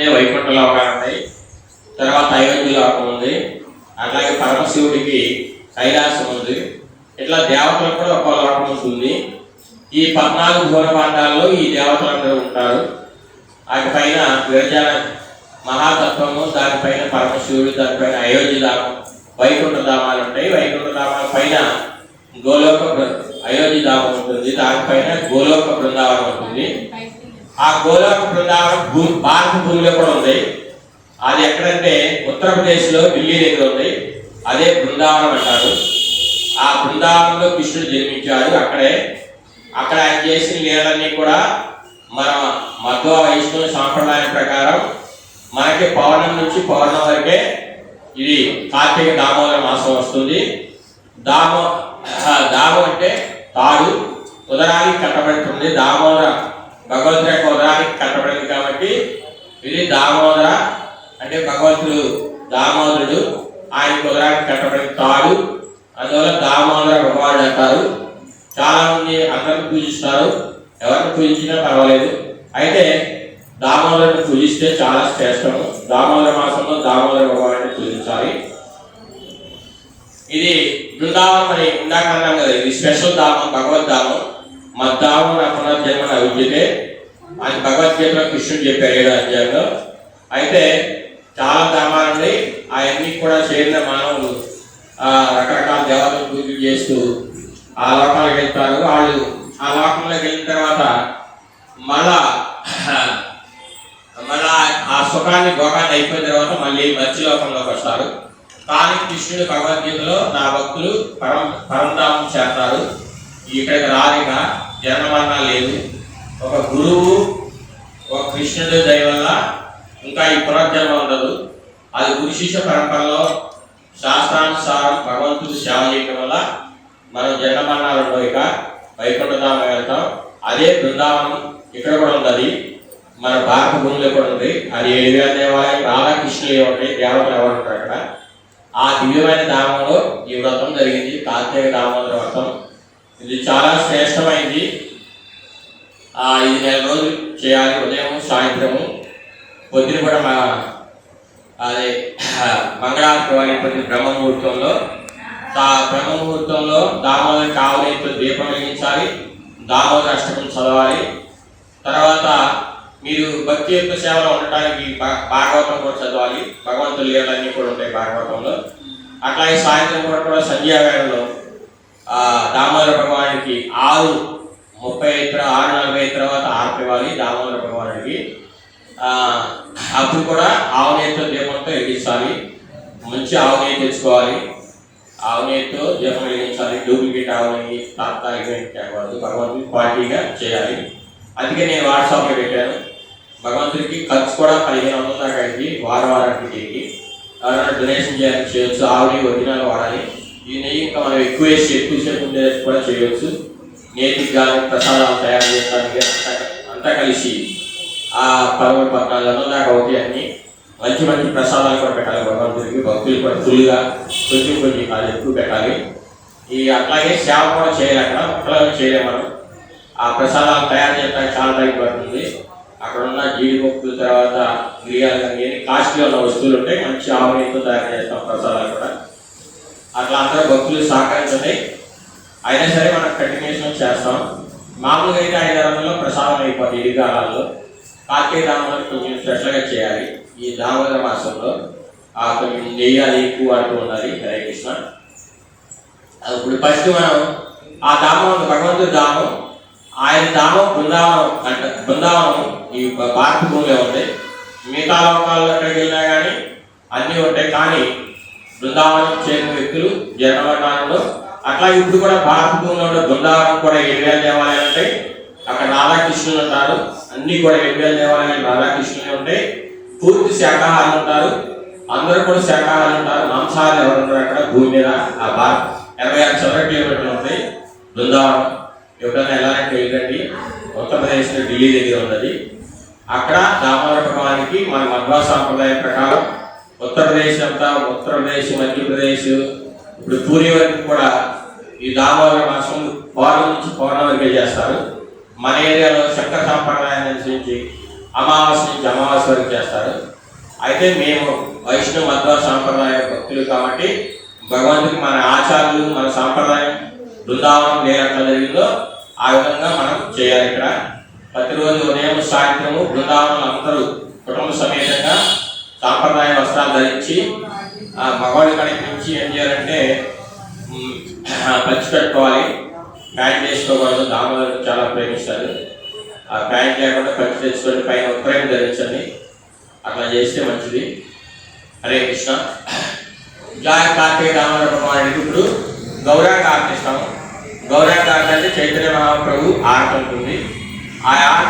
ముందే వైకుంఠ లోకాలు ఉన్నాయి తర్వాత అయోధ్య లోకం ఉంది. అట్లాగే పరమశివుడికి కైలాసం ఉంది. ఇట్లా దేవతలకు కూడా ఒక లోకం ఉంటుంది. ఈ పద్నాలుగు భూరపాండాల్లో ఈ దేవతలందరూ ఉంటారు. వాటి పైన విరజన మహాతత్వము దానిపైన పరమశివుడు దానిపైన అయోధ్య ధామం వైకుంఠ ధామాలు ఉంటాయి. వైకుంఠ ధామాల పైన గోలోక అయోధ్య ధామం ఉంటుంది. దానిపైన గోలోక బృందావనం ఉంటుంది. ఆ గోలోక బృందావనం భూమి భారత భూమిలో కూడా ఉంది. అది ఎక్కడంటే ఉత్తరప్రదేశ్లో ఢిల్లీ దగ్గర ఉంది. అదే బృందావనం అంటారు. ఆ బృందావనంలో కృష్ణుడు జన్మించాడు. అక్కడే అక్కడ ఆయన చేసిన లీలన్నీ కూడా మన మధ్వ వైష్ణవ సాంప్రదాయం ప్రకారం మనకి పౌర్ణం నుంచి పౌర్ణం వరకే ఇది కార్తీక దామోదర మాసం వస్తుంది. దామో ఆ, దామం అంటే తాడు. ఉదరానికి కట్టబడుతుంది. దామోదర భగవంతుడి యొక్క ఉదరానికి కట్టబడింది కాబట్టి ఇది దామోదర అంటే భగవంతుడు దామోదరుడు ఆయన ఉదరానికి కట్టబడిన తాడు అందువల్ల దామోదర భగవానుడు అంటారు. చాలా మంది అందరిని పూజిస్తారు. ఎవరిని పూజించినా పర్వాలేదు. అయితే దామోదరుని పూజిస్తే చాలా శ్రేష్టము. దామోదర మాసంలో దామోదర భగవాన్ని పూజించాలి. ఇది బృందావనం అని ఇందాక అన్నాం కదా ఇది స్పెషల్ దామం భగవద్ధామం మద్దామం నా పునర్జన్మ నా విద్యతే ఆయన భగవద్గీతలో కృష్ణుడు చెప్పారు ఏడో అధ్యాయంలో. అయితే చాలా ధామాలు ఉన్నాయి అవన్నీ కూడా చేరిన మానవులు ఆ, రకరకాల దేవతలు పూజలు చేస్తూ ఆ లోకాలకు వెళ్తారు. వాళ్ళు ఆ లోకంలోకి వెళ్ళిన తర్వాత మళ్ళా మళ్ళా ఆ సుఖాన్ని భోగాన్ని అయిపోయిన తర్వాత మళ్ళీ మత్స్య లోకంలోకి వస్తారు. కానీ కృష్ణుడు భగవద్గీతలో నా భక్తులు పరం పరంధామం చేస్తారు. ఇక్కడికి రాలిక జన్మమరణం లేదు ఒక గురువు ఒక కృష్ణుడు దైవంగా వల్ల ఇంకా ఈ పునర్జన్మ ఉండదు. అది గురు శిష్య పరంపరలో శాస్త్రానుసారం భగవంతుడు సేవ చేయడం వల్ల మనం జన్మమరణాలు ఇక వైకుంఠధామ వెళ్తాం. అదే బృందావనం ఇక్కడ కూడా ఉన్నది. మన భారత భూమిలో కూడా ఉంది. అది ఏడు దేవాలయం రాధాకృష్ణులు ఉంటాయి దేవతలు ఎవరు ఉంటారు అక్కడ? ఆ దివ్యమైన ధామంలో ఈ వ్రతం జరిగింది. కార్తీక దామోదర వ్రతం. ఇది చాలా శ్రేష్టమైంది. ఇది నెల రోజులు చేయాలి ఉదయం సాయంత్రము. పొద్దున కూడా మా అదే మంగళారతి వారి పొద్దున బ్రహ్మముహూర్తంలో ఆ బ్రహ్మముహూర్తంలో దామోదర కావలితో దీపం వెలిగించాలి దామోదర అష్టకం చదవాలి. తర్వాత మీరు భక్తి యొక్క సేవలో ఉండటానికి భాగవతం కూడా చదవాలి. భగవంతుల లీలన్నీ కూడా ఉంటాయి భాగవతంలో. అట్లాగే సాయంత్రం కూడా కూడా సంధ్యావేళలో దామోదర భగవానికి ఆరు ముప్పై ఐదు ఆరు నలభై ఐదు తర్వాత ఆరు దామోదర భగవానుడికి అప్పుడు కూడా ఆవు నేతితో దీపంతో ఎగించాలి మంచి ఆవు నెయ్యి తెచ్చుకోవాలి. ఆవు నెయ్యితో దీపం వెలిగించాలి. డూప్లికేట్ ఆవు నెయ్యి తాత్కాలికమైన తేకూడదు. భగవంతుడికి క్వాలిటీగా చేయాలి. అందుకే నేను వాట్సాప్లో పెట్టాను. భగవంతుడికి ఖర్చు కూడా పదిహేను వందల దాకా అయింది. వారం వారానికి తిరిగి ఎవరైనా డొనేషన్ చేయాలి చేయొచ్చు. ఆవు నెయ్యి ఒరిజినల్ వాడాలి. ఈ నెయ్యి ఇంకా మనం ఎక్కువ వేసి ఎక్కువ సేపు ఉండేది కూడా చేయవచ్చు నేతికి కానీ ప్రసాదాలు తయారు చేయడానికి అంతా అంతా కలిసి ఆ పదమూడు పద్నాలుగు నాకు ఒకటి అవుతాయి అన్ని మంచి మంచి ప్రసాదాలు కూడా పెట్టాలి. భగవంతుడికి భక్తులు కూడా ఫుల్గా కొంచెం కొంచెం కాదు ఎక్కువ పెట్టాలి. ఈ అట్లాగే సేవ కూడా చేయాలి అక్కడ ఒక్కలాగా చేయలేము మనం. ఆ ప్రసాదాలు తయారు చేయడానికి చాలా టైం పడుతుంది. అక్కడ ఉన్న జీడిపప్పుల తర్వాత మిరియాలు కానీ కాస్ట్లీ ఉన్న వస్తువులు ఉంటాయి మంచి ఆవునితో తయారు చేస్తాం ప్రసాదాలు కూడా. అట్లా అందరూ భక్తులు సహకరించండి అయినా సరే మనం కంటిన్యూషన్ చేస్తాం. మామూలుగా అయితే ఐదు రంగంలో ప్రసాదం అయిపోతుంది ఈ కాలాల్లో కార్తీక రామంలో కొంచెం స్పెషల్గా చేయాలి. ఈ దామోదర మాసంలో ఆ కొంచెం నెయ్యాలి ఎక్కువ అంటూ ఉన్నది హరే కృష్ణ. అది ఇప్పుడు ఫస్ట్ మనం ఆ దామం భగవంతుడి దామం ఆయన దామం బృందావనం అంటే బృందావనం ఈ భారత భూమిలో ఉంది. మిగతా లోకాల్లో ఎక్కడికి వెళ్ళినా కానీ అన్నీ ఉంటాయి. కానీ బృందావనం చేరిన వ్యక్తులు జన్మకాలంలో అట్లా ఇప్పుడు కూడా భారతదేశంలో ఉన్న దుండారం కూడా ఏడు దేవాలయాలు ఉంటాయి. అక్కడ రాధాకృష్ణులు ఉంటారు. అన్ని కూడా ఏడు దేవాలయాలు రాధాకృష్ణులు ఉంటాయి. పూర్తి శాకాహారులు ఉంటారు. అందరూ కూడా శాకాహారులు ఉంటారు. మాంసాహారులు ఎవరు ఉంటారు అక్కడ? భూమి మీద ఆ భారత్ ఇరవై ఆరు చదర కిలోమీటర్లు ఉంటాయి. బృందావనం ఎప్పుడైనా వెళ్ళాలంటే వెళ్ళండి ఉత్తరప్రదేశ్లో ఢిల్లీ దగ్గర ఉన్నది. అక్కడ దామోదర మన మధ్వా సాంప్రదాయం ప్రకారం ఉత్తరప్రదేశ్ అంతా ఉత్తరప్రదేశ్ మధ్యప్రదేశ్ ఇప్పుడు పూరి వరకు కూడా ఈ దామోదర మాసం పౌర్ణం నుంచి పౌర్ణం వరకే చేస్తారు. మన ఏరియాలో శంకర సాంప్రదాయాన్ని అనుసరించి అమావాస్య నుంచి అమావాస్య వరకు చేస్తారు. అయితే మేము వైష్ణవ మధ్వ సాంప్రదాయ భక్తులు కాబట్టి భగవంతుడికి మన ఆచారాలు మన సాంప్రదాయం బృందావనం ఏ రకంగా జరిగిందో ఆ విధంగా మనం చేయాలి ఇక్కడ. ప్రతిరోజు ఉదయం సాయంత్రము బృందావనం అందరూ కుటుంబ సమేతంగా సాంప్రదాయ వస్త్రాలు ధరించి ఆ మగవాడి కడికి నుంచి ఏం చేయాలంటే పంచి పెట్టుకోవాలి. ప్యాంట్ చేసుకోకూడదు. దామోదరు చాలా ప్రేమిస్తారు ఆ ప్యాంట్ లేకుండా పంచి తెచ్చుకొని పైన ఉత్తరాయం ధరించండి. అట్లా చేస్తే మంచిది. హరే కృష్ణ. జాయ కార్తీక దామోదర భగవానుడికి ఇప్పుడు గౌరాంగ ఆర్తిస్తాము. గౌరాంగ ఆర్తి అంటే చైతన్య మహాప్రభు ఆర్తి ఉంటుంది. ఆ ఆర్ట్